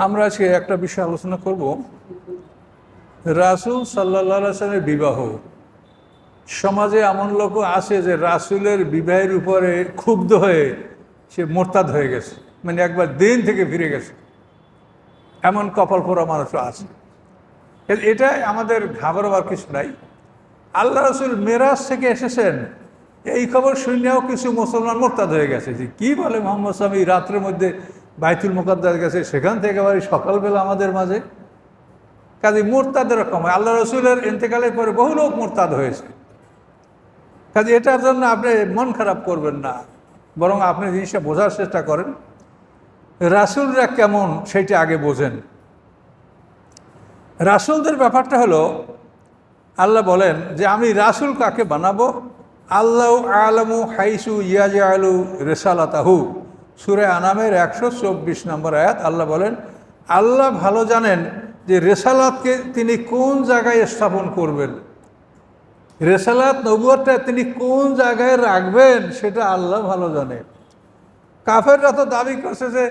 আমরা আজকে একটা বিষয় আলোচনা করব। রাসুল সাল্লা সাল্লামের বিবাহ। সমাজে এমন লোক আছে যে রাসুলের বিবাহের উপরে ক্ষুব্ধ হয়ে সে মোরতাদ হয়ে গেছে মানে একবার দিন থেকে ফিরে গেছে। এমন কপাল পোড়া মানুষও আছে। এ- এটাই আমাদের ঘাবড়াবার কিছু নাই। আল্লাহ রসুল মেরাজ থেকে এসেছেন। এই খবর শুনেও কিছু মুসলমান মোরতাদ হয়ে গেছে যে কী বলে মোহাম্মদ স্বামী রাত্রের মধ্যে বাইতুল মোকাদ্দাস গেছে, সেখান থেকে আবার সকালবেলা আমাদের মাঝে। কাজে মোরতাদের রকম আল্লাহ রসুলের ইন্তেকালের পরে বহু লোক মোরতাদ হয়েছে। কাজে এটার জন্য আপনি মন খারাপ করবেন না, বরং আপনি জিনিসটা বোঝার চেষ্টা করেন। রাসুলরা কেমন সেইটা আগে বোঝেন। রাসুলদের ব্যাপারটা হলো, আল্লাহ বলেন যে আমি রাসুল কাকে বানাবো? আল্লাহ আলমু হাইসু ইয়াজ আলু রেসালাতাহু। সুরে আনামের একশো চব্বিশ নম্বর আয়াত, আল্লাহ বলেন, আল্লাহ ভালো জানেন যে রেসালাতকে তিনি কোন জায়গায় স্থাপন করবেন। রেসালাত নবুয়টা তিনি কোন জায়গায় রাখবেন সেটা আল্লাহ ভালো জানে। কাফেররা তো দাবি করছে যে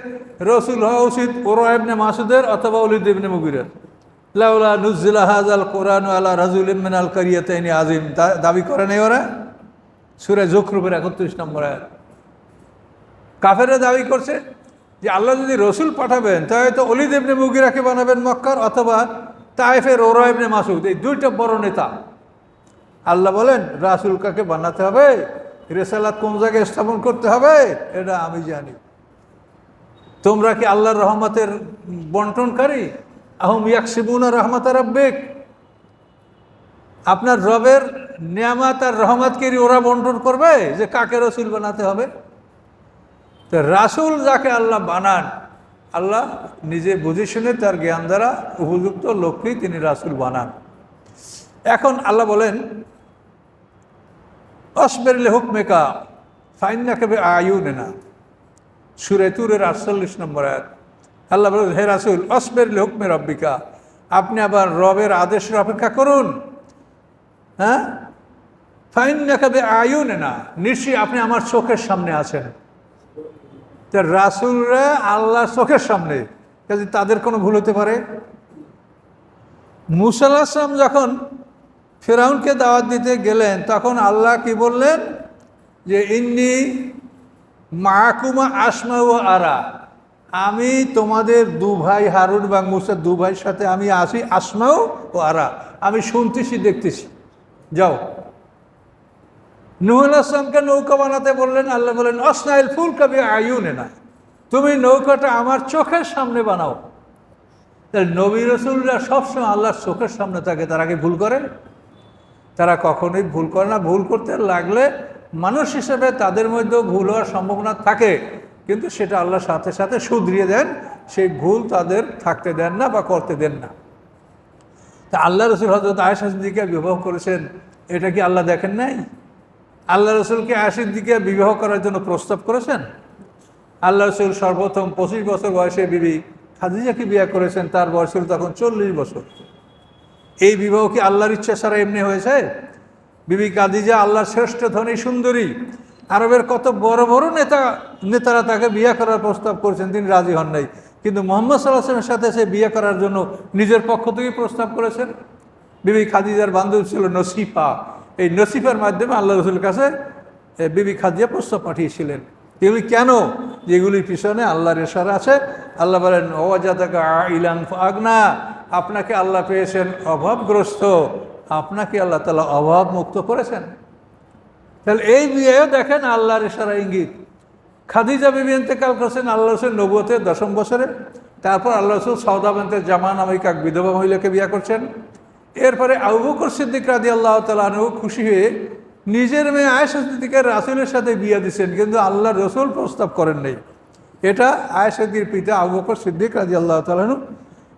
রসুল হওয়া উচিত ওরা ইবনে মাসুদের অথবা অলিদ ইবনে মুগিরের। লাউলা নুজিলা হাজাল কোরআন আলা রাজুল ইমিন আল কারিয়াতাইনি আজিম দাবি করেন নেই ওরা? সুরে জখরুপের একত্রিশ নম্বর আয়াত। কাফেররা দাবি করছে যে আল্লাহ যদি রসুল পাঠাবেন, তাহলে তো অলিদ ইবনে মুগিরাকে বানাবেন মক্কার অথবা তাইফের ওরা ইবনে মাসুদ এই দুইটা বড় নেতা। আল্লাহ বলেন, রাসুল কাকে বানাতে হবে? রেসালাত কোন জায়গায় স্থাপন করতে হবে? এটা আমি জানি। তোমরা কি আল্লাহর রহমতের বন্টনকারী? আহম ইয়াকসিবুনা রহমত রাব্বিক। আপনার রবের নিয়ামাত আর রহমতকে ওরা বন্টন করবে? যে কাকে রসুল বানাতে হবে? তো রাসুল যাকে আল্লাহ বানান, আল্লাহ নিজে বুঝে শুনে তার জ্ঞান দ্বারা উপযুক্ত লোককেই তিনি রাসুল বানান। এখন আল্লাহ বলেন অসবেরলে হুকমেকা, ফাইন্না কেবে আয়ু না। সুরে তুরের আটচল্লিশ নম্বর এক আল্লাহ বলেন, হে রাসুল অসবেরলে হুকমে রব্বিকা, আপনি আবার রবের আদেশের অপেক্ষা করুন। হ্যাঁ? ফাইন্না কেবে আয়ু না, নিশ্চয়ই আপনি আমার চোখের সামনে আছেন। তা রাসুলরা আল্লাহর চোখের সামনে কাজে তাদের কোনো ভুল হতে পারে? মুসাল্লাহ আসলাম যখন ফেরাউনকে দাওয়াত দিতে গেলেন, তখন আল্লাহ কি বললেন? যে ইন্নি মাকুমা আসমা ও আরা, আমি তোমাদের দু ভাই হারুন বা মুসার দু ভাইয়ের সাথে আমি আসি আসমাও ও আরা, আমি শুনতেছি, দেখতেছি। যাও। নুহুল আসলামকে নৌকা বানাতে বললেন, আল্লাহ বললেন অসনাইল ফুল কবি আয়ুনে না তুমি নৌকাটা আমার চোখের সামনে বানাও। তাহলে নবী রসুলরা সবসময় আল্লাহর চোখের সামনে থাকে, তারা কি ভুল করে? তারা কখনোই ভুল করে না। ভুল করতে লাগলে মানুষ হিসেবে তাদের মধ্যেও ভুল হওয়ার সম্ভাবনা থাকে, কিন্তু সেটা আল্লাহর সাথে সাথে শুধরিয়ে দেন। সেই ভুল তাদের থাকতে দেন না বা করতে দেন না। তা আল্লাহ রসুল হজরত আয়সাদিকে বিবাহ করেছেন, এটা কি আল্লাহ দেখেন নাই? আল্লাহ রসুলকে আশির দিকে বিবাহ করার জন্য প্রস্তাব করেছেন? আল্লাহ রসুল সর্বপ্রথম পঁচিশ বছর বয়সে বিবি খাদিজাকে বিয়ে করেছেন, তার বয়স ছিল তখন চল্লিশ বছর। এই বিবাহ কি আল্লাহর ইচ্ছা ছাড়া এমনি হয়েছে? বিবি কাদিজা আল্লাহর শ্রেষ্ঠ ধনী সুন্দরী, আরবের কত বড় বড় নেতা, নেতারা তাকে বিয়ে করার প্রস্তাব করেছেন, তিনি রাজি হন নাই। কিন্তু মোহাম্মদ সাল্লাহামের সাথে সে বিয়ে করার জন্য নিজের পক্ষ থেকেই প্রস্তাব করেছেন? বিবি খাদিজার বান্ধব ছিল নসিফা। এই নসিফার মাধ্যমে আল্লাহ রসুলের কাছে বিবি খাদিয়া প্রস্তাব পাঠিয়েছিলেন। এগুলি কেন? যেগুলির পিছনে আল্লাহর এশারা আছে। আল্লাহ বলেন ইলান আগনা আপনাকে আল্লাহ পেয়েছেন অভাবগ্রস্ত। আপনাকে আল্লাহ তালা অভাব মুক্ত করেছেন। তাহলে এই বিয়েও দেখেন আল্লাহর ইশারা ইঙ্গিত। খাদিজা বিবি ইন্তেকাল করেছেন আল্লাহ রসুল নবুয়তের দশম বছরে। তারপর আল্লাহ রসুল সৌদাবন্তের জামা নামিক বিধবা মহিলাকে বিয়ে করছেন। এরপরে আবু বকর সিদ্দিক রাজি আল্লাহ তালু খুশি হয়ে নিজের মেয়ে আয়েশা সিদ্দিকের রাসুলের সাথে বিয়ে দিচ্ছেন কিন্তু আল্লাহ রসুল প্রস্তাব করেন নাই। এটা আয়েশাদির পিতা আবু বকর সিদ্দিক রাজি আল্লাহ তালানু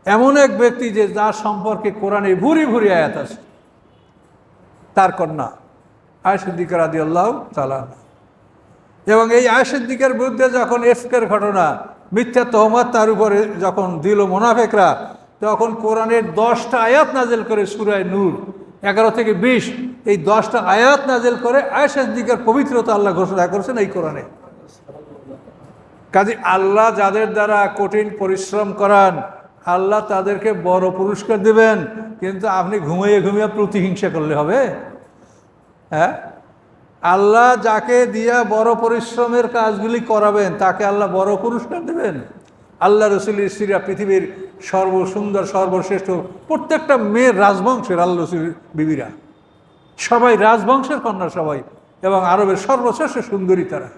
এমন এক ব্যক্তি যে যার সম্পর্কে কোরআনে ভুরি ভুরি আয়াত আছে। তার কন্যা আয়সিদ্দিক রাজি আল্লাহ তালা এবং এই আয়সিদ্দিকের বিরুদ্ধে যখন এফকের ঘটনা, মিথ্যা তহমত তার উপরে যখন দিল মোনাফেকরা তখন কোরআনের দশটা আয়াত নাজেল করে সুরায় নূর। এগারো থেকে বিশ, এই দশটা আয়াত নাজেল করে আয়সিদ্দিকের পবিত্রতা আল্লাহ ঘোষণা করেছেন এই কোরআনে। কাজে আল্লাহ যাদের দ্বারা কঠিন পরিশ্রম করান, আল্লাহ তাদেরকে বড় পুরস্কার দিবেন, কিন্তু আপনি ঘুমিয়ে ঘুমিয়ে প্রতিহিংসা করলে হবে? হ্যাঁ? আল্লাহ যাকে দিয়া বড় পরিশ্রমের কাজগুলি করাবেন, তাকে আল্লাহ বড় পুরস্কার দেবেন। আল্লাহ রসুলের স্ত্রীরা পৃথিবীর সর্বসুন্দর, সর্বশ্রেষ্ঠ প্রত্যেকটা মেয়ের রাজবংশের আল্লাহ রসুল বিবিরা। সবাই রাজবংশের কন্যা সবাই এবং আরবের সর্বশ্রেষ্ঠ সুন্দরী তারা।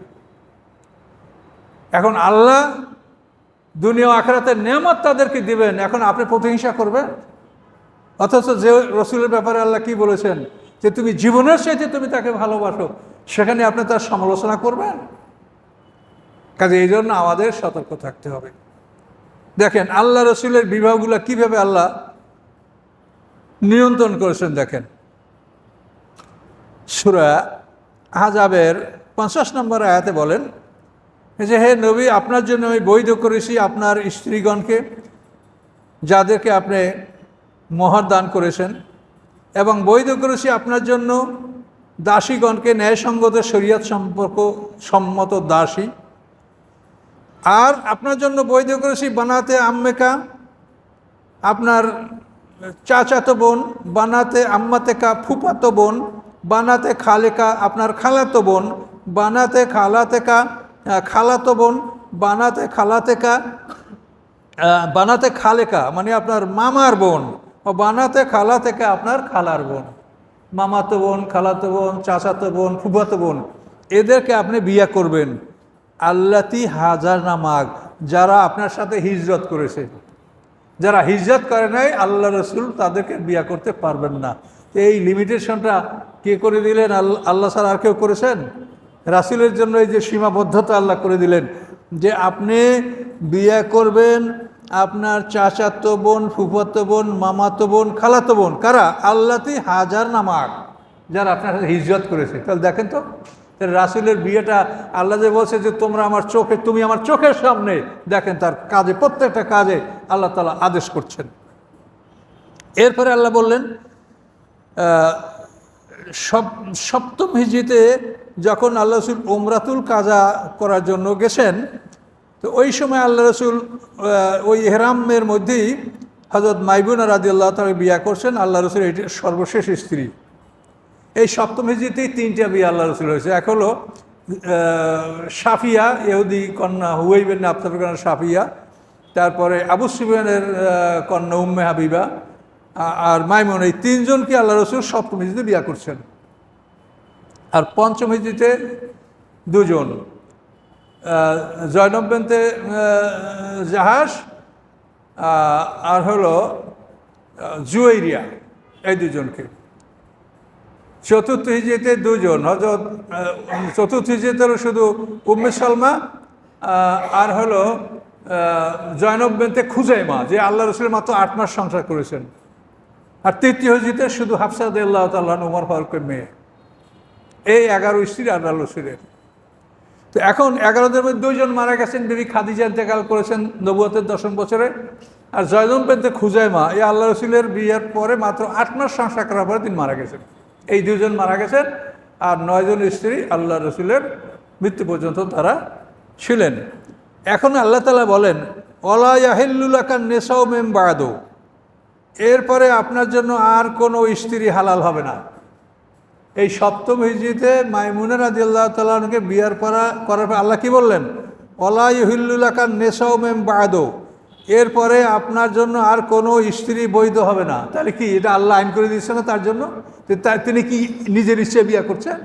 এখন আল্লাহ দুনিয়া আখরাতের নেমত তাদেরকে দিবেন, এখন আপনি প্রতিহিংসা করবেন? অথচ যে রসুলের ব্যাপারে আল্লাহ কি বলেছেন? যে তুমি জীবনের সাথে তুমি তাকে ভালোবাসো, সেখানে আপনি তার সমালোচনা করবেন? কাজে এই জন্য আমাদের সতর্ক থাকতে হবে। দেখেন, আল্লাহ রসুলের বিবাহগুলো কীভাবে আল্লাহ নিয়ন্ত্রণ করেছেন দেখেন। সুরা আজাবের পঞ্চাশ নম্বর আয়াতে বলেন যে, হে নবী, আপনার জন্য আমি বৈধ করেছি আপনার স্ত্রীগণকে, যাদেরকে আপনি মোহর দান করেছেন, এবং বৈধ করেছি আপনার জন্য দাসীগণকে ন্যায়সঙ্গত শরীয়ত সম্পর্ক সম্মত দাসী আর আপনার জন্য বৈধ করেছি বানাতে আম্মেকা, আপনার চাচাতো বোন, বানাতে আম্মাতেকা ফুপাতো বোন, বানাতে খালেকা আপনার খালাতো বোন, বানাতে খালাতেকা খালাতো বোন, বানাতে খালাতেকা বানাতে খালেকা মানে আপনার মামার বোন, ও বানাতে খালা থেকে আপনার খালার বোন, মামাতো বোন, খালাতো বোন, চাচাতো বোন, ফুফাতো বোন, এদেরকে আপনি বিয়ে করবেন। আল্লাতি হাজার নামাগ যারা আপনার সাথে হিজরত করেছে। যারা হিজরত করে নাই, আল্লাহ রসুল তাদেরকে বিয়ে করতে পারবেন না। এই লিমিটেশনটা কে করে দিলেন? আল্লাহ স্যার আর কেউ করেছেন? রাসুলের জন্য এই যে সীমাবদ্ধতা আল্লাহ করে দিলেন, যে আপনি বিয়ে করবেন আপনার চাচাতো বোন, ফুফাতো বোন, মামাতো বোন, খালাতো বোন, কারা? আল্লাতি হাজার নামাক যারা আপনার সাথে হিজরত করেছে। তাহলে দেখেন তো রাসুলের বিয়েটা আল্লাহ যে বলছে যে তোমরা আমার চোখে, তুমি আমার চোখের সামনে দেখেন তার কাজে, প্রত্যেকটা কাজে আল্লাহ তালা আদেশ করছেন। এরপরে আল্লাহ বললেন সব সপ্তম হিজিতে যখন আল্লাহ রসুল ওমরাতুল কাজা করার জন্য গেছেন, তো ওই সময় আল্লাহ রসুল ওই এহরামের মধ্যেই হজরত মাইবুনা রাজি আল্লাহ তালা বিয়া করছেন। আল্লাহ রসুল এটি সর্বশেষ স্ত্রী। এই সপ্তম হিজিতেই তিনটা বিয়ে আল্লাহ রসুল হয়েছে। এক হলো সাফিয়া ইহুদি কন্যা হুয়াইবেন আফতার কন্যা সাফিয়া তারপরে আবু সুবিয়ানের আহ, কন্যা উম্মে হাবিবা আর মাইমুন এই তিনজনকে আল্লাহ রসুল সপ্তম হিজিতে বিয়া করছেন। আর পঞ্চম হিজিতে দুজন জয়নব বেনতে জাহাজ আর হলো জুয়েরিয়া এই দুজনকে। চতুর্থ হিজেতে দুজন হজরত চতুর্থ হিজেতে হলো শুধু উম্মে সালমা আর হলো জয়নব বেনতে খুজাইমা, যে আল্লাহ রসুলের মাত্র আট মাস সংসার করেছেন। আর তৃতীয় হিজিতে শুধু হাফসাদ আল্লাহ তাল্লাহ উমর ফারুকের মেয়ে। এই এগারো স্ত্রী আল্লাহ রসুলের। তো এখন এগারোদের মধ্যে দুইজন মারা গেছেন, বিবি খাদিজা ইন্তেকাল করেছেন নবুয়তের দশম বছরে। আর জয়দম পেতে খুজাইমা, এই আল্লাহ রসুলের বিয়ের পরে মাত্র আট মাস সংসার করার পরে তিনি মারা গেছেন। এই দুজন মারা গেছেন আর নয়জন স্ত্রী আল্লাহ রসুলের মৃত্যু পর্যন্ত তারা ছিলেন। এখন আল্লাহ তালা বলেন অলা ইয়াহিল্লুলাকান নেশাও মেম বায়াদো এরপরে আপনার জন্য আর কোনো স্ত্রী হালাল হবে না। এই সপ্তম হিজিতে মাইমুনের আদি আল্লাহ তালকে বিয়ার করা করার পর আল্লাহ কী বললেন? অলাইহিল্লুলাকার নেশাও মেম বাদো। এরপরে আপনার জন্য আর কোনো স্ত্রী বৈধ হবে না। তাহলে কি এটা আল্লাহ আইন করে দিচ্ছে না তার জন্য? তিনি কি নিজের ইচ্ছে বিয়া করছেন?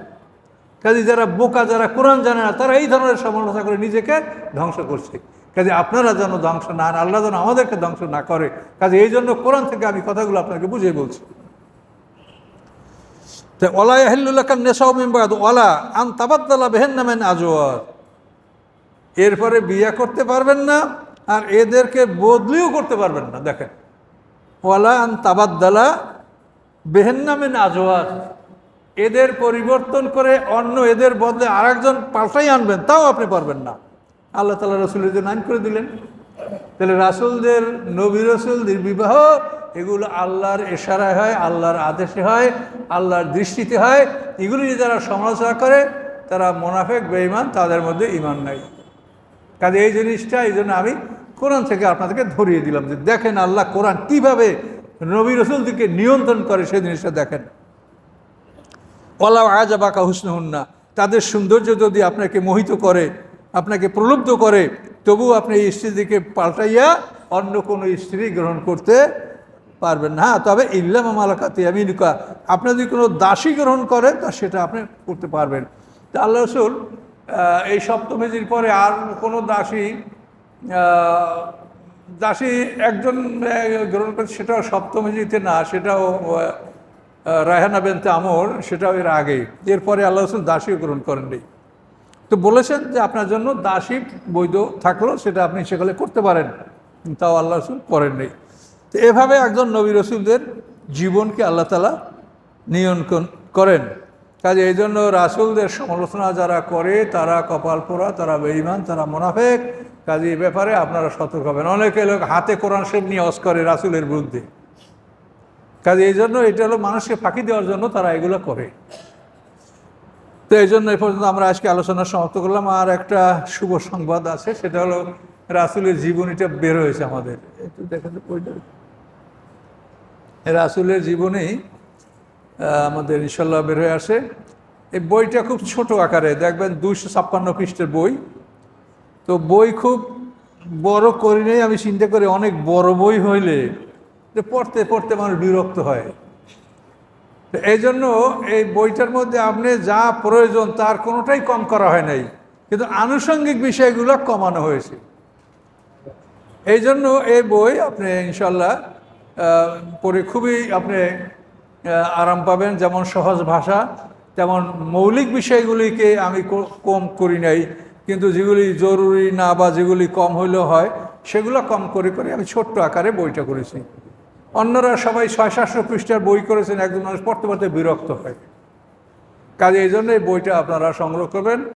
কাজে যারা বোকা, যারা কোরআন জানে না, তারা এই ধরনের সমালোচনা করে নিজেকে ধ্বংস করছে। কাজে আপনারা যেন ধ্বংস না আল্লাহ যেন আমাদেরকে ধ্বংস না করে। কাজে এই জন্য কোরআন থেকে আমি কথাগুলো আপনাকে বুঝিয়ে বলছি। ওলা ইয়াহিল্লুল্লাকান নেশাও মেম্বাদ ওলা আন তাবাদ্দালা বেহেন নামেন আজওয়ার এরপরে বিয়ে করতে পারবেন না, আর এদেরকে বদলিও করতে পারবেন না, দেখেন। ওয়ালা আন তাবাদ্দালা বেহেন নামেন আজওয়ার এদের পরিবর্তন করে অন্য এদের বদলে আরেকজন পাল্টাই আনবেন, তাও আপনি পারবেন না। আল্লাহ তালা রসুলের জন্য আইন করে দিলেন। তাহলে রাসুলদের, নবী রসুলদের বিবাহ, এগুলো আল্লাহর এশারায় হয়, আল্লাহর আদেশে হয়, আল্লাহর দৃষ্টিতে হয়। এগুলি যারা সমালোচনা করে, তারা মোনাফেক, বেঈমান, তাদের মধ্যে ইমান নাই। কাজে এই জিনিসটা, এই জন্য আমি কোরআন থেকে আপনাদেরকে ধরিয়ে দিলাম যে দেখেন আল্লাহ কোরআন কীভাবে নবী রসুলদিকে নিয়ন্ত্রণ করে সেই জিনিসটা দেখেন। ওলা আজাবাকা হুসনহুন্না, তাদের সৌন্দর্য যদি আপনাকে মোহিত করে, আপনাকে প্রলুব্ধ করে তবু আপনি এই স্ত্রীদিকে পাল্টাইয়া অন্য কোনো স্ত্রী গ্রহণ করতে পারবেন না। হ্যাঁ তবে ইল্লাম মালাকাতি আমিনুকা আপনি যদি কোনো দাসী গ্রহণ করেন, তা সেটা আপনি করতে পারবেন। তা আল্লাহ রসুল এই সপ্তমেজির পরে আর কোনো দাসী দাসী একজন গ্রহণ করে সেটাও সপ্তমেজিতে না, সেটাও রায়হানা বেনতে আমর, সেটাও এর আগে এরপরে আল্লাহ রসুল দাসী গ্রহণ করেননি। তো বলেছেন যে আপনার জন্য দাসী বৈধ থাকল, সেটা আপনি সেখানে করতে পারেন। তাও আল্লাহ রসুল করেননি। তো এভাবে একজন নবী রসুলদের জীবনকে আল্লাহ তালা নিয়ন্ত্রণ করেন। কাজে এই জন্য রাসুলদের সমালোচনা যারা করে, তারা কপাল পোড়া, তারা বেইমান তারা মোনাফেক। কাজে এই ব্যাপারে আপনারা সতর্ক হবেন। অনেকে লোক হাতে কোরআন শেখ নিয়ে অস করে রাসুলের বিরুদ্ধে। কাজে এই জন্য এটা হলো মানুষকে ফাঁকি দেওয়ার জন্য তারা এগুলো করে। তো এই জন্য এই পর্যন্ত আমরা আজকে আলোচনা সমাপ্ত করলাম। আর একটা শুভ সংবাদ আছে, সেটা হলো রাসুলের জীবনীটা বের হয়েছে আমাদের। একটু দেখেন তো বইটা। রাসুলের জীবনী আমাদের ইনশাল্লাহ বের হয়ে আসে। এই বইটা খুব ছোট আকারে, দেখবেন দুইশো ছাপ্পান্ন পৃষ্ঠের বই। তো বই খুব বড় করি নেই, আমি চিন্তা করি অনেক বড় বই হইলে যে পড়তে পড়তে মানুষ বিরক্ত হয়। তো এই জন্য এই বইটার মধ্যে আপনি যা প্রয়োজন তার কোনোটাই কম করা হয় নাই, কিন্তু আনুষঙ্গিক বিষয়গুলো কমানো হয়েছে। এই জন্য এই বই আপনি ইনশাল্লাহ পড়ে খুবই আপনি আরাম পাবেন। যেমন সহজ ভাষা, তেমন মৌলিক বিষয়গুলিকে আমি কম করি নাই। কিন্তু যেগুলি জরুরি না বা যেগুলি কম হইলেও হয়, সেগুলো কম করে করে আমি ছোট্ট আকারে বইটা করেছি। অন্যরা সবাই ছয়, সাতশো পৃষ্ঠার বই করেছেন, একজন মানুষ পড়তে পড়তে বিরক্ত হয়। কাজে এই জন্য বইটা আপনারা সংগ্রহ করবেন।